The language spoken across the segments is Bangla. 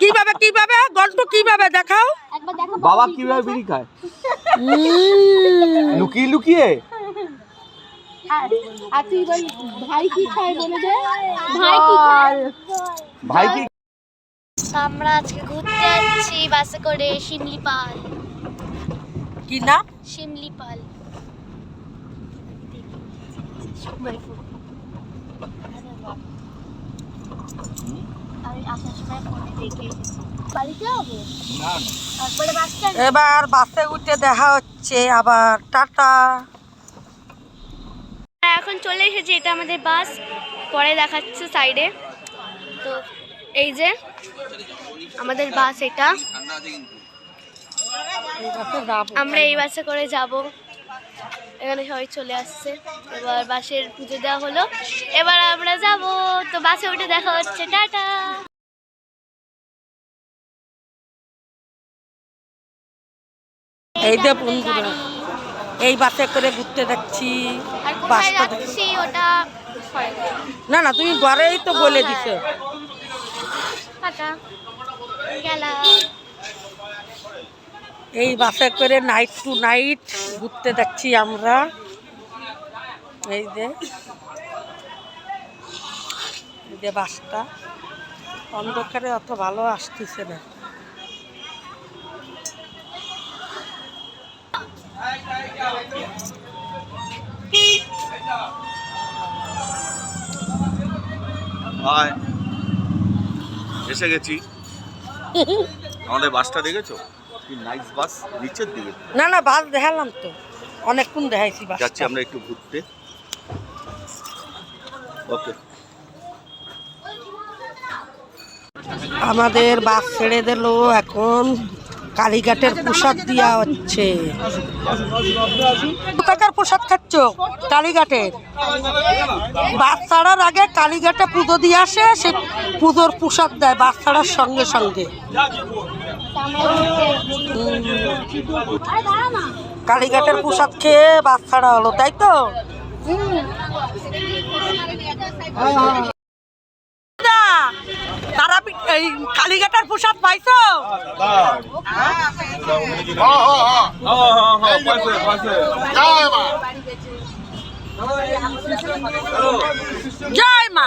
কীভাবে কীভাবে? গল্প কীভাবে দেখাও? বাবা কীভাবে বিড়ি খায়? লুকিয়ে লুকিয়ে? ভাই কি খায় বলে দে? ভাই কি খায়? ভাই কি আমরা আজকে ঘুরতে যাচ্ছি বাসে করে শিমলিপাল কি নাম? দেখে এবার বাসে উঠে দেখা হচ্ছে আবার টাটা। এখন চলে এসেছি এটা আমাদের বাস পরে দেখাচ্ছে সাইডে তো এই যে আমাদের বাস এটা। আমরা এই বাসে করে যাব। এখানে সবাই চলে আসছে। এবার বাসের পুজো দেওয়া হলো। এবার আমরা যাব। তো বাসে উঠে দেখা হচ্ছে। টাটা! এই যে বন্ধুরা এই বাসে করে ঘুরতে যাচ্ছি। বাসটা ওটা? না না তুমি ঘরেই তো বলে দিছো। এই বাসে করে নাইট টু নাইট ঘুরতে যাচ্ছি আমরা। এই যে এই যে বাসটা। অন্ধকারে অত ভালো আসতেছে না। এসে গেছি। আমাদের বাসটা দেখেছ? কি নাইস বাস নিচের দিকে না না বাস দেখালাম তো। অনেকক্ষণ দেখাইছি বাস যাচ্ছি আমরা একটু ঘুরতে। ওকে আমাদের বাস ছেড়ে দিল এখন কালীঘাটের প্রসাদ দেওয়া হচ্ছে। কোথাকার প্রসাদ খাচ্ছ? কালীঘাটের। বাস ছাড়ার আগে কালীঘাটে পুজো দিয়ে আসে সে পুজোর প্রসাদ দেয় বাস ছাড়ার সঙ্গে সঙ্গে। কালীঘাটের প্রসাদ খেয়ে বাস ছাড়া হলো, তাই তো? তারাপীঠ এই কালীঘাটের প্রসাদ পাইছো? জয় মা।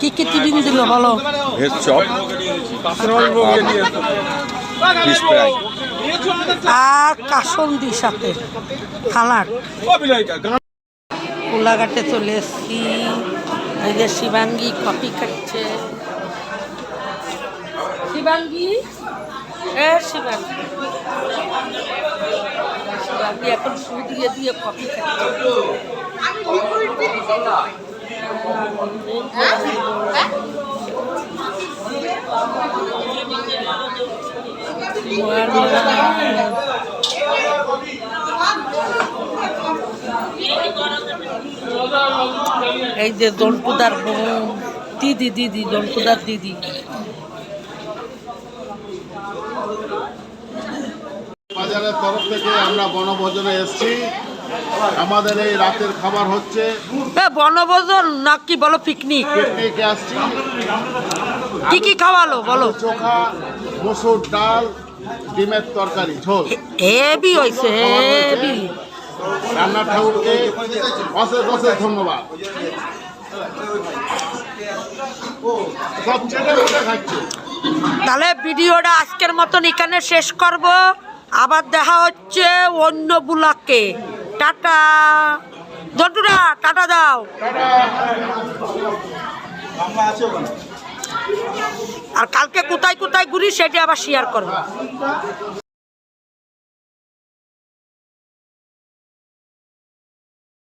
কি কি টিফিন দিল? ভেজ চপ আর কাসন্দি সাথে খালার কোলাঘাটে চলে এসছি। এই যে শিবাঙ্গী কফি খাচ্ছে। শিবাঙ্গী? এ শিবাঙ্গী। শিবাঙ্গী এখন দিয়ে দিয়ে কফি খাচ্ছে। এই যে বোন দিদি দিদি দন্টুদার দিদি বাজারের তরফ থেকে আমরা বনভোজনে এসেছি। আমাদের এই রাতের খাবার হচ্ছে এ বনভোজন না কি বলো পিকনিক পিকনিকে আসছি। কি কি খাওয়ালো বলো? চোখা মসুর ডাল ডিমের তরকারি ঝোল। হেভি হয়েছে হেভি রান্না ঠাকুরকে অশেষ অশেষ ধন্যবাদ। তাহলে ভিডিওটা আজকের মতন এখানে শেষ করব। আবার দেখা হচ্ছে অন্য বুলাকে। টাটা। জন্টুরা টাটা দাও। আর কালকে কোথায় কোথায় ঘুরি সেটি আবার শেয়ার করব